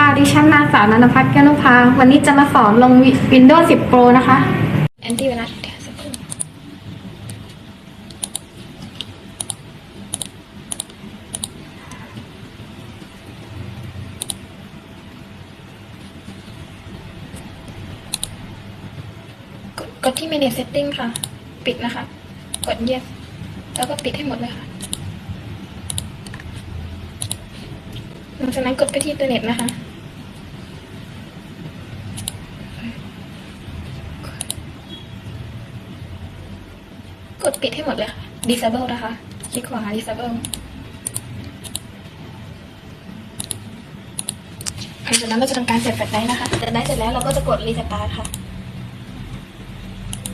ค่ะ ดิฉันนางสาวนันพัฒน์แก้วนุภา วันนี้จะมาสอนลง Windows 10 Pro นะคะ แอนตี้ไวรัสกครู่กดกดที่ manage setting ค่ะ ปิดนะคะ กด yes แล้วก็ปิดให้หมดเลยค่ะหลังจากนั้นกดไปที่อินเทอร์เน็ตนะคะ กดปิดให้หมดเลยค่ะ disable นะคะ คลิกขวา disable หลังจากนั้นเราจะทำการเสร็จแฟลชไดร์นะคะเสร็จได้เสร็จแล้วเราก็จะกด restart ค่ะ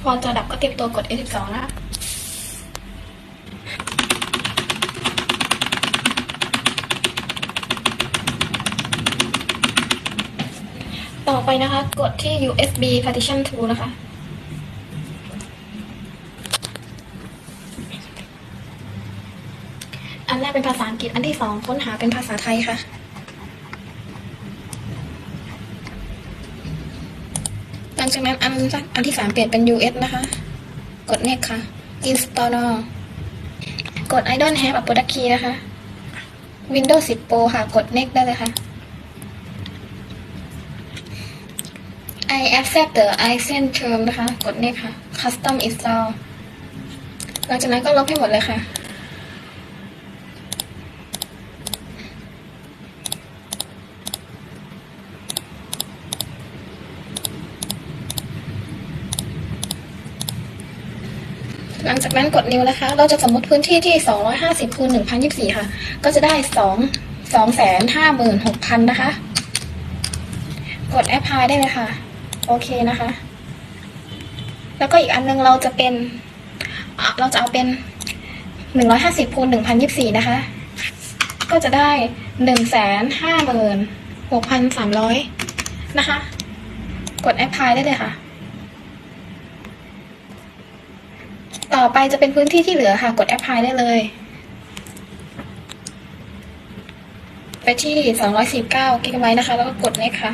พอจอดับก็เตรียมตัวกด F12 นะคะต่อไปนะคะ กดที่ USB partition tool นะคะ อันแรกเป็นภาษาอังกฤษ อันที่สองค้นหาเป็นภาษาไทยค่ะ หลังจากนั้นอันอันที่สามเปลี่ยนเป็น US นะคะ กด next ค่ะ install กด I don't have a product key นะคะ Windows 10 Pro ค่ะ กด next ได้เลยค่ะ I accept the license term นะคะ กด next ค่ะ custom install หลังจากนั้นก็ลบให้หมดเลยค่ะ หลังจากนั้นกดนิ้วนะคะ เราจะสมมติพื้นที่ที่ 250คูณ1024 ค่ะ ก็จะได้ 2 2 5 6 0 0 0 นะคะ กด apply ได้เลยค่ะ โอเคนะคะ แล้วก็อีกอันนึงเราจะเป็น เราจะเอาเป็น 150คูณ1024 นะคะ ก็จะได้ 156,300 นะคะ กด apply ได้เลยค่ะ อไปจะเป็นพื้นที่ที่เหลือค่ะ กด apply ได้เลย ไปที่ 249กิกะไบต์นะคะ แล้วก็กด next ค่ะ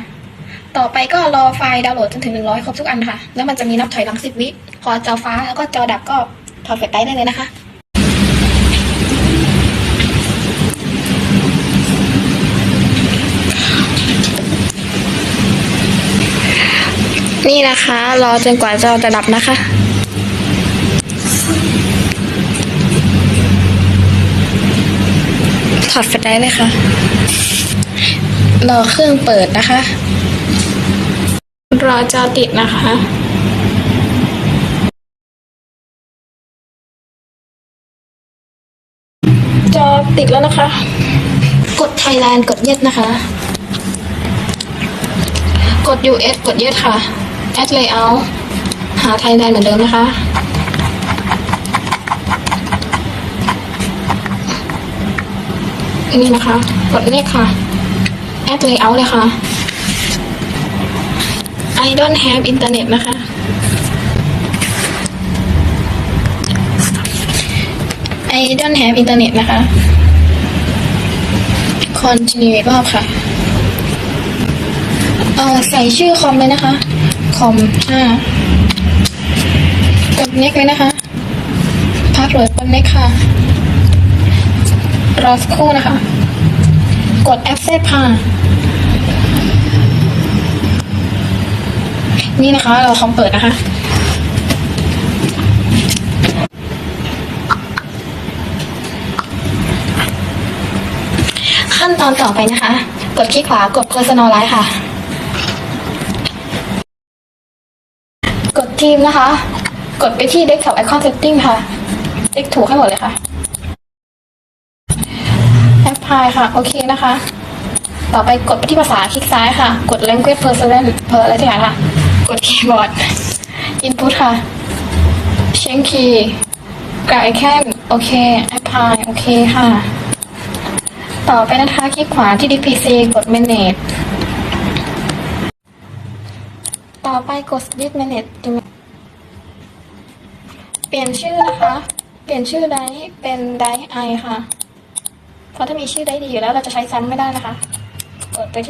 ต่อไปก็รอไฟล์ดาวน์โหลดจนถึง 100 ครบทุกอันค่ะ แล้วมันจะมีนับถอยหลัง 10 วิ พอจอฟ้าแล้วก็จอดับก็ถอดแฟลชไดรฟ์ได้เลยนะคะนี่นะคะ รอจนกว่าจอจะดับนะคะ ถอดแฟลชไดร์เลยค่ะ รอเครื่องเปิดนะคะ รอจอติดนะคะจอติดแล้วนะคะ กด Thailand กด Yes นะคะ กด US กด Yes ค่ะ Add Layout หา Thailand เหมือนเดิมนะคะ นี่นะคะ กดเลขค่ะ Add Layout เลยค่ะ I don't have internet นะคะ I don't have internet นะคะ continue อีกรอบค่ะ เออใส่ชื่อคอมเลยนะคะ คอมห้ากด next เลยนะคะ password กด next ค่ะ รอสักครู่นะคะ กด accept ค่ะ นี่นะคะ เราคอมเปิดนะคะ ขั้นตอนต่อไปนะคะ กดคลิกขวากด personalize ค่ะ กดทีมนะคะ กดไปที่ desktop icon setting ค่ะติ๊กถูกให้หมดเลยค่ะ apply ค่ะ โอเคนะคะ ต่อไปกดที่ภาษาคลิกซ้ายค่ะ กด language person เพออะไรที่ไหนค่ะ กดคีย์บอร์ด input ค่ะ change key กดไอแคนโอเค apply โอเคค่ะ ต่อไปนะคะคลิกขวาที่ DPC กด manage ต่อไปกด disk manage เปลี่ยนชื่อนะคะ เปลี่ยนชื่อไดร์เป็นไดไอค่ะ เพราะถ้ามีชื่อได้ดีอยู่แล้วเราจะใช้ซ้ำไม่ได้นะคะกดตัวที่